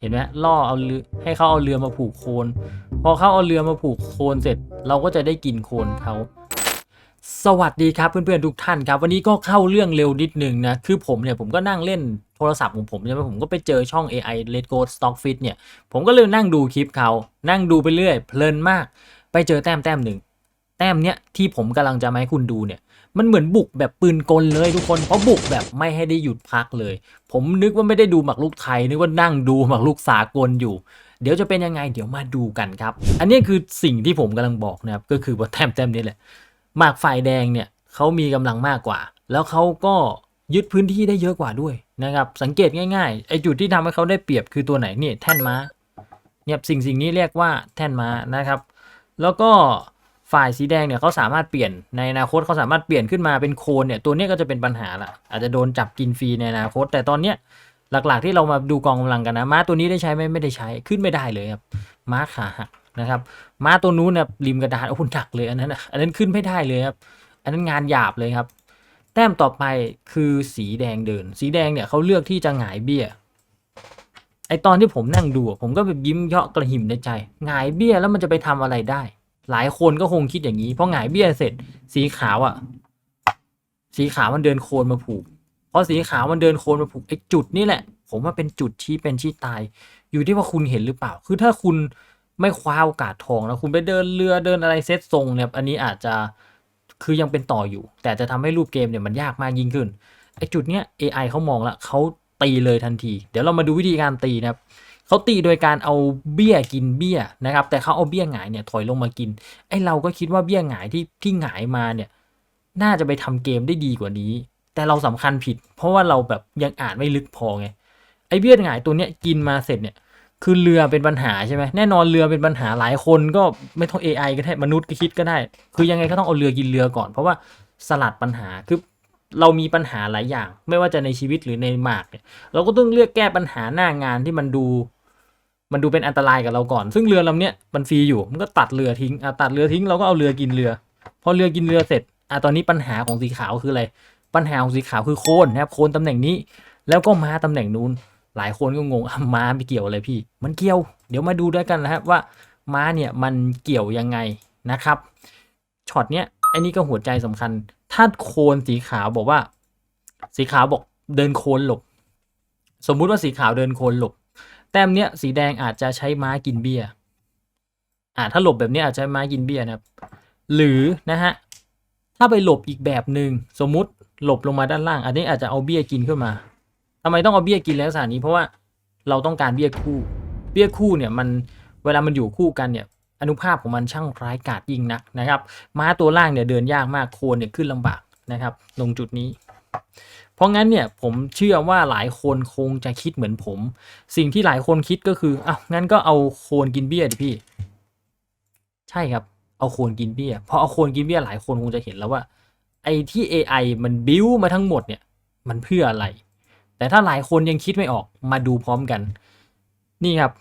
เห็นไหมล่อเอาเรือให้เขาเอาเรือมาผูกโคน พอเขาเอาเรือมาผูกโคนเสร็จ เราก็จะได้กินโคนเขาสวัสดีครับเพื่อนๆทุกท่านครับ วันนี้ก็เข้าเรื่องเร็วนิดนึงนะ คือผมเนี่ยผมก็นั่งเล่นโทรศัพท์ของผมใช่ไหมผมก็ไปเจอช่อง AI Let Go Stock Fit เนี่ย ผมก็เลยนั่งดูคลิปเขานั่งดูไปเรื่อย เพลินมาก ไปเจอแต้มแต้มหนึ่งแต้มเนี้ยที่ผมกำลังจะมาให้คุณดูเนี่ย มันเหมือนบุกแบบปืนกลเลยทุกคนเพราะบุกแบบไม่ให้ได้หยุดพักเลย ผมนึกว่าไม่ได้ดูหมากรุกไทยนึกว่านั่งดูหมากรุกสากลอยู่ เดี๋ยวจะเป็นยังไงเดี๋ยวมาดูกันครับ อันนี้คือสิ่งที่ผมกำลังบอกนะครับก็คือว่าแต้มแต้มนี้แหละหมากฝ่ายแดงเนี่ยเขามีกำลังมากกว่า แล้วเขาก็ยึดพื้นที่ได้เยอะกว่าด้วยนะครับสังเกตง่ายๆไอจุดที่ทำให้เขาได้เปรียบคือตัวไหนเนี่ยแท่นม้าเนี่ยสิ่งสิ่งนี้เรียกว่าแท่นม้านะครับ แล้วก็ ฝ่ายสีแดงเนี่ยเขาสามารถเปลี่ยนในอนาคตเขาสามารถเปลี่ยนขึ้นมาเป็นโคนเนี่ยตัวนี้ก็จะเป็นปัญหาละอาจจะโดนจับกินฟรีในอนาคต แต่ตอนเนี้ยหลักๆที่เรามาดูกองกำลังกันนะม้าตัวนี้ได้ใช้ไหมไม่ได้ใช้ขึ้นไม่ได้เลยครับม้าขาหักนะครับม้าตัวนู้นเนี่ยริมกระดานโอ้โหหนักเลยอันนั้นอันนั้นขึ้นไม่ได้เลยครับอันนั้นงานหยาบเลยครับ แต้มต่อไปคือสีแดงเดิน สีแดงเนี่ยเขาเลือกที่จะหงายเบี้ยไอตอนที่ผมนั่งดู ผมก็แบบยิ้มเยาะกระหิมในใจหงายเบี้ยแล้วมันจะไปทำอะไรได้ หลายคนก็คงคิดอย่างนี้เพอหงายเบี้ยเสร็จ สีขาวอะ่ะ สีขาวมันเดินโคนมาผูกเพอสีขาวมันเดินโคนมาผูกไอ้จุดนี่แหละ ผมว่าเป็นจุดชี้เป็นชี้ตาย อยู่ที่ว่าคุณเห็นหรือเปล่า คือถ้าคุณไม่คว้าโอกาสทองนะคุณไปเดินเรือเดินอะไรเซตทรงเนี่ยอันนี้อาจจะคือยังเป็นต่ออยู่ แต่จะทำให้รูปเกมเนี่ยมันยากมากยิ่งขึ้นไอ้จุดเนี้ย AI เขามองละเขาตีเลยทันที เดี๋ยวเรามาดูวิธีการตีนะครับ เขาตีโดยการเอาเบี้ยกินเบี้ยนะครับ แต่เขาเอาเบี้ยหงายเนี่ยถอยลงมากิน ไอเราก็คิดว่าเบี้ยหงายที่ที่หงายมาเนี่ย น่าจะไปทำเกมได้ดีกว่านี้ แต่เราสำคัญผิด เพราะว่าเราแบบยังอ่านไม่ลึกพอไง ไอเบี้ยหงายตัวเนี้ยกินมาเสร็จเนี่ย คือเรือเป็นปัญหาใช่ไหมแน่นอนเรือเป็นปัญหาหลายคนก็ไม่ต้อง AI ก็ได้มนุษย์ก็คิดก็ได้ คือยังไงก็ต้องเอาเรือกินเรือก่อน เพราะว่าสลัดปัญหาคือเรามีปัญหาหลายอย่าง ไม่ว่าจะในชีวิตหรือในหมากเนี่ยเราก็ต้องเลือกแก้ปัญหาหน้างานที่มันดู มันดูเป็นอันตรายกับเราก่อน ซึ่งเรือลำเนี้ยมันฟรีอยู่มันก็ตัดเรือทิ้งอะตัดเรือทิ้งเราก็เอาเรือกินเรือพอเรือกินเรือเสร็จอะตอนนี้ปัญหาของสีขาวคืออะไรปัญหาของสีขาวคือโคนนะครับโคนตำแหน่งนี้ แล้วก็มาตำแหน่งนู้นหลายคนก็งงม้าไม่เกี่ยวอะไรพี่ มันเกี่ยว เดี๋ยวมาดูด้วยกันนะครับว่าม้าเนี่ยมันเกี่ยวยังไงนะครับช็อตเนี้ยไอ้นี่ก็หัวใจสำคัญ ถ้าโคนสีขาวบอกว่า สีขาวบอกเดินโคนหลบ สมมุติว่าสีขาวเดินโคนหลบ แต้มเนี้ยสีแดงอาจจะใช้ม้ากินเบี้ยอ่าถ้าหลบแบบนี้อาจจะใช้ม้ากินเบี้ยนะครับ หรือนะฮะถ้าไปหลบอีกแบบหนึ่งสมมุติหลบลงมาด้านล่าง อันนี้อาจจะเอาเบี้ยกินขึ้นมาทำไมต้องเอาเบี้ยกินในลักษณะนี้เพราะว่าเราต้องการเบี้ยคู่ เบี้ยคู่เนี่ยมันเวลามันอยู่คู่กันเนี่ยอนุภาพของมันช่างร้ายกาจยิ่งนักนะครับ ม้าตัวล่างเนี่ยเดินยากมากโคนเนี่ยขึ้นลำบากนะครับตรงจุดนี้ เพราะงั้นเนี่ยผมเชื่อว่าหลายคนคงจะคิดเหมือนผม สิ่งที่หลายคนคิดก็คืออ้าวงั้นก็เอาโคนกินเบี้ยดิพี่ ใช่ครับ เอาโคนกินเบี้ยพอเอาโคนกินเบี้ยหลายคนคงจะเห็นแล้วว่า ไอ้ที่ AI มันบิ้วมาทั้งหมดเนี่ย มันเพื่ออะไร แต่ถ้าหลายคนยังคิดไม่ออกมาดูพร้อมกัน นี่ครับ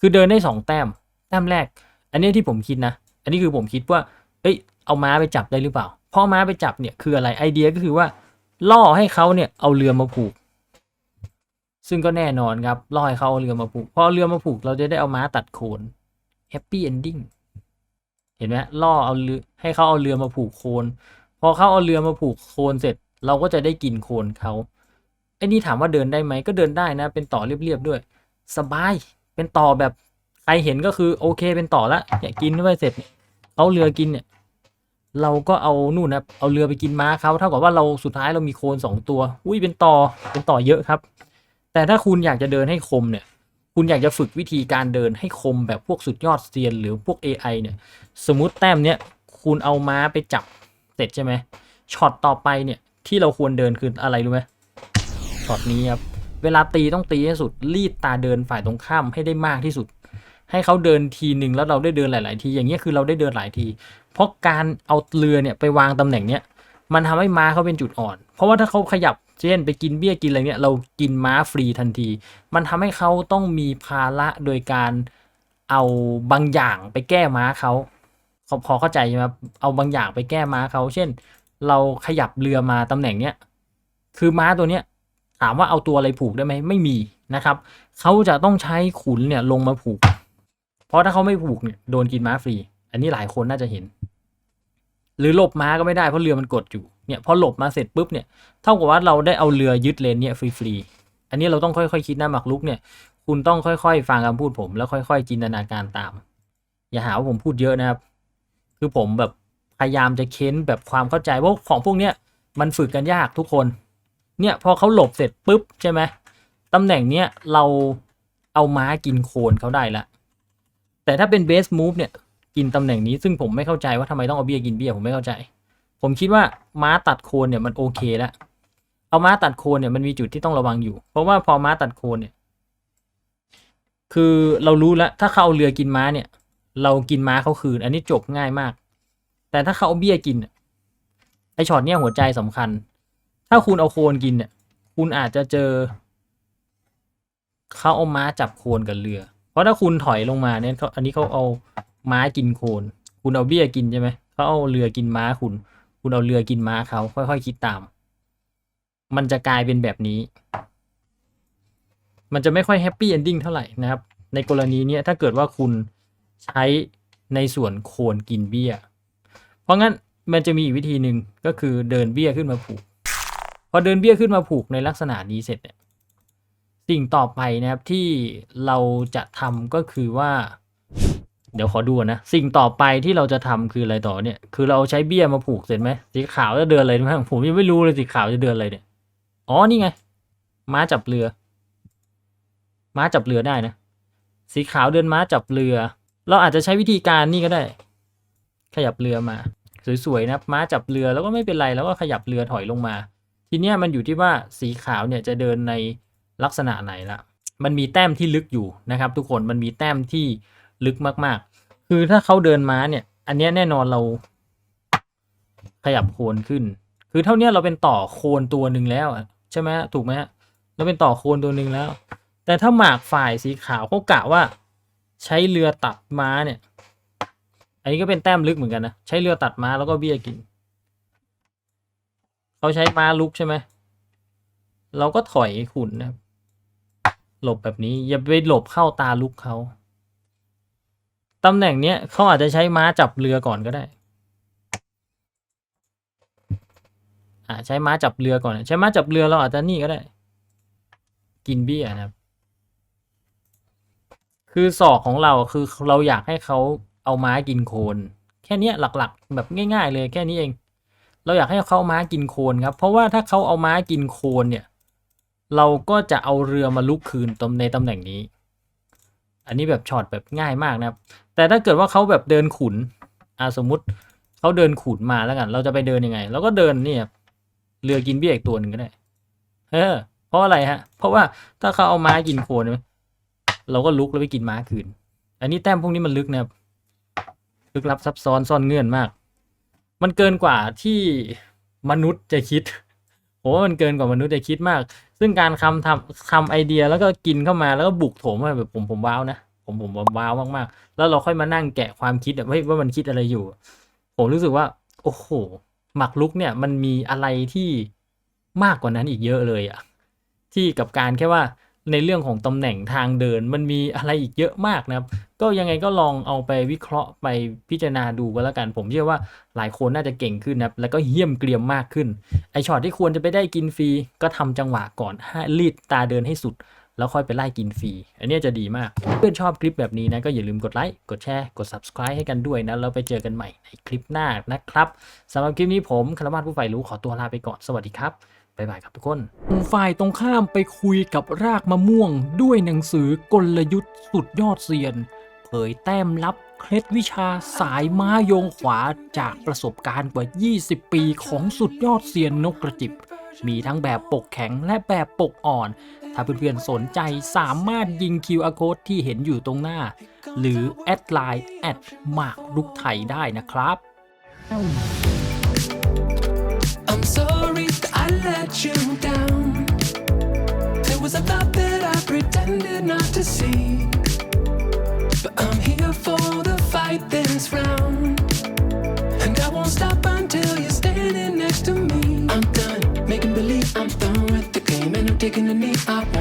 คือเดินได้สองแต้ม แต้มแรก อันนี้ที่ผมคิดนะ อันนี้คือผมคิดว่าเอ้ยเอาม้าไปจับได้หรือเปล่าพอม้าไปจับเนี่ยคืออะไรไอเดียก็คือว่า ล่อให้เขาเนี่ยเอาเรือมาผูก ซึ่งก็แน่นอนครับล่อให้เขาเอาเรือมาผูกพอเรือมาผูกเราจะได้เอาม้าตัดโคนแฮปปี้เอนดิ้งเห็นไหมล่อเอาเรือให้เขาเอาเรือมาผูกโคน พอเขาเอาเรือมาผูกโคนเสร็จ เราก็จะได้กินโคนเขาไอ้นี่ถามว่าเดินได้ไหมก็เดินได้นะ เป็นต่อเรียบๆด้วย สบายเป็นต่อแบบใครเห็นก็คือโอเคเป็นต่อละเนี่ยกินไปเสร็จเนี่ยเอาเรือกินเนี่ย เราก็เอานู่นนะเอาเรือไปกินม้าเขาเท่ากับว่าเราสุดท้ายเรามีโคนสองตัว อุ้ยเป็นต่อเป็นต่อเยอะครับ แต่ถ้าคุณอยากจะเดินให้คมเนี่ย คุณอยากจะฝึกวิธีการเดินให้คมแบบพวกสุดยอดเซียนหรือพวก AI เนี่ย สมมติแต้มเนี้ยคุณเอาม้าไปจับเสร็จใช่ไหมช็อตต่อไปเนี่ยที่เราควรเดินคืออะไรรู้ไหมช็อตนี้ครับเวลาตีต้องตีให้สุดรีดตาเดินฝ่ายตรงข้ามให้ได้มากที่สุด ให้เขาเดินทีหนึ่งแล้วเราได้เดินหลาย ๆ ที อย่างเงี้ยคือเราได้เดินหลายที เพราะการเอาเรือเนี่ยไปวางตำแหน่งเนี้ยมันทำให้ม้าเขาเป็นจุดอ่อน เพราะว่าถ้าเขาขยับเช่นไปกินเบี้ยกินอะไรเงี้ยเรากินม้าฟรีทันที มันทำให้เขาต้องมีภาระโดยการเอาบางอย่างไปแก้ม้าเขาขาพอเข้าใจใช่ไหมเอาบางอย่างไปแก้ม้าเขาเช่น เราขยับเรือมาตำแหน่งเนี้ยคือม้าตัวเนี้ยถามว่าเอาตัวอะไรผูกได้ไหมไม่มีนะครับเขาจะต้องใช้ขุนเนี่ยลงมาผูก เพราะถ้าเขาไม่ผูกเนี่ยโดนกินม้าฟรี อันนี้หลายคนน่าจะเห็น หรือหลบม้าก็ไม่ได้เพราะเรือมันกดอยู่เนี่ยพอหลบมาเสร็จปุ๊บเนี่ยเท่ากับว่าเราได้เอาเรือยึดเลนเนี่ยฟรีๆอันนี้เราต้องค่อยๆคิดนะหมักลุกเนี่ย คุณต้องค่อยๆ ฟังคำพูดผม แล้วค่อยๆ จินตนาการตาม อย่าหาว่าผมพูดเยอะนะครับ คือผมแบบพยายามจะเค้นแบบความเข้าใจว่าของพวกเนี้ยมันฝึกกันยากทุกคน เนี่ยพอเขาหลบเสร็จปุ๊บใช่ไหมตำแหน่งเนี้ยเราเอาม้ากินโคนเขาได้ละ แต่ถ้าเป็นเบสมูฟเนี่ยกินตำแหน่งนี้ซึ่งผมไม่เข้าใจว่าทำไมต้องเอาเบียกินเบี้ยผมไม่เข้าใจ ผมคิดว่าม้าตัดโคนเนี่ยมันโอเคแล้วเอาม้าตัดโคนเนี่ยมันมีจุดที่ต้องระวังอยู่ เพราะว่าพอม้าตัดโคนเนี่ย คือเรารู้แล้วถ้าเขาเอาเรือกินม้าเนี่ย เรากินม้าเขาคืน อันนี้จบง่ายมาก แต่ถ้าเขาเอาเบี้ยกินไอช็อตเนี่ยหัวใจสำคัญ ถ้าคุณเอาโคนกินเนี่ย คุณอาจจะเจอเขาเอาม้าจับโคนกับเรือ ราะถ้าคุณถอยลงมาเนี่ยเขาอันนี้เขาเอาม้ากินโคน คุณเอาเบี้ยกินใช่ไหมเขาเอาเรือกินม้าคุณ คุณเอาเรือกินม้าเขาค่อยๆคิดตาม มันจะกลายเป็นแบบนี้ มันจะไม่ค่อยแฮปปี้เอนดิ้งเท่าไหร่นะครับ ในกรณีเนี้ยถ้าเกิดว่าคุณใช้ในส่วนโคนกินเบี้ย เพราะงั้นมันจะมีอีกวิธีหนึ่งก็คือเดินเบี้ยขึ้นมาผูก พอเดินเบี้ยขึ้นมาผูกในลักษณะนี้เสร็จเนี่ย สิ่งต่อไปนะครับที่เราจะทำก็คือว่า เดี๋ยวขอดูนะ สิ่งต่อไปที่เราจะทำคืออะไรต่อเนี่ย คือเราใช้เบี้ยมาผูกเสร็จไหมสีขาวจะเดินอะไรไหมผมยังไม่รู้เลยสีขาวจะเดินอะไรเนี่ยอ๋อนี่ไง ม้าจับเรือ ม้าจับเรือได้นะ สีขาวเดินม้าจับเรือ เราอาจจะใช้วิธีการนี่ก็ได้ ขยับเรือมา สวยๆนะม้าจับเรือแล้วก็ไม่เป็นไรแล้วก็ขยับเรือถอยลงมา ทีเนี้ยมันอยู่ที่ว่าสีขาวเนี่ยจะเดินใน ลักษณะไหนละมันมีแต้มที่ลึกอยู่นะครับทุกคนมันมีแต้มที่ลึกมากๆ คือถ้าเขาเดินม้าเนี่ย อันนี้แน่นอนเราขยับโคนขึ้น คือเท่านี้เราเป็นต่อโคนตัวหนึ่งแล้วใช่ไหมฮะถูกไหมฮะเราเป็นต่อโคนตัวหนึ่งแล้ว แต่ถ้าหมากฝ่ายสีขาวเขากะว่า ใช้เรือตัดม้าเนี่ย อันนี้ก็เป็นแต้มลึกเหมือนกันนะใช้เรือตัดม้าแล้วก็เบี้ยกินเขาใช้ม้าลุกใช่ไหมเราก็ถอยขุนนะครับ หลบแบบนี้ อย่าไปหลบเข้าตาลุกเขาตำแหน่งเนี้ยเขาอาจจะใช้ม้าจับเรือก่อนก็ได้อ่าใช้ม้าจับเรือก่อน ใช้ม้าจับเรือเราอาจจะนี่ก็ได้ กินเบี้ยนะครับ คือศอกของเราคือเราอยากให้เขาเอาม้ากินโคน แค่นี้หลักๆ แบบง่าย ๆ เลยแค่นี้เอง เราอยากให้เขาเอาม้ากินโคนครับ เพราะว่าถ้าเขาเอาม้ากินโคนเนี่ย เราก็จะเอาเรือมาลุกคืนตรงในตำแหน่งนี้ อันนี้แบบช็อตแบบง่ายมากนะครับ แต่ถ้าเกิดว่าเขาแบบเดินขุนอ่าสมมุติเขาเดินขุนมาแล้วกัน เราจะไปเดินยังไงเราก็เดินเนี่ยเรือกินเบี้ยอีกตัวหนึ่งก็ได้เออเพราะอะไรฮะ เพราะว่าถ้าเขาเอาม้ากินโคนเราก็ลุกแล้วไปกินม้าคืน อันนี้แต้มพวกนี้มันลึกนะครับลึกลับซับซ้อนซ่อนเงื่อนมาก มันเกินกว่าที่มนุษย์จะคิดผมว่ามันเกินกว่ามนุษย์จะคิดมาก ซึ่งการคำทำคำไอเดียแล้วก็กินเข้ามาแล้วก็บุกโถมมาแบบผมผมว้าวนะผมผมว้าวมากๆ แล้วเราค่อยมานั่งแกะความคิดว่าว่ามันคิดอะไรอยู่ ผมรู้สึกว่า โอ้โหหมักลุกเนี่ยมันมีอะไรที่มากกว่านั้นอีกเยอะเลยอะที่กับการแค่ว่าในเรื่องของตำแหน่งทางเดินมันมีอะไรอีกเยอะมากนะครับ ก็ยังไงก็ลองเอาไปวิเคราะห์ไปพิจารณาดูก็แล้วกัน ผมเชื่อว่าหลายคนน่าจะเก่งขึ้นนะแล้วก็เยี่ยมเกรียมมากขึ้น ไอช็อตที่ควรจะไปได้กินฟรีก็ทำจังหวะก่อนให้รีดตาเดินให้สุด แล้วค่อยไปไล่กินฟรี อันนี้จะดีมาก เพื่อนชอบคลิปแบบนี้นะ ก็อย่าลืมกดไลค์กดแชร์กด subscribe ให้กันด้วยนะแล้วไปเจอกันใหม่ในคลิปหน้านะครับสำหรับคลิปนี้ผมคารวาผู้ใฝ่รู้ขอตัวลาไปก่อนสวัสดีครับบ๊ายบายครับทุกคนฝ่ายตรงข้ามไปคุยกับรากมะม่วงด้วยหนังสือกลยุทธ์สุดยอดเซียน ผยแต้มลับเคล็ดวิชาสายม้าโยงขวาจากประสบการณ์กว่า 20 ปีของสุดยอดเซียนนกกระจิบ มีทั้งแบบปกแข็งและแบบปกอ่อน ถ้าเพื่อนๆสนใจสามารถยิง QR code ที่เห็นอยู่ตรงหน้า หรือแอดไลน์แอดหมากรุกไทยได้นะครับ I'm sorry that I let you down. There was a lot that I pretended not to see. This round. And I won't stop until you're standing next to me. I'm done making believe I'm done with the game and I'm taking a knee. I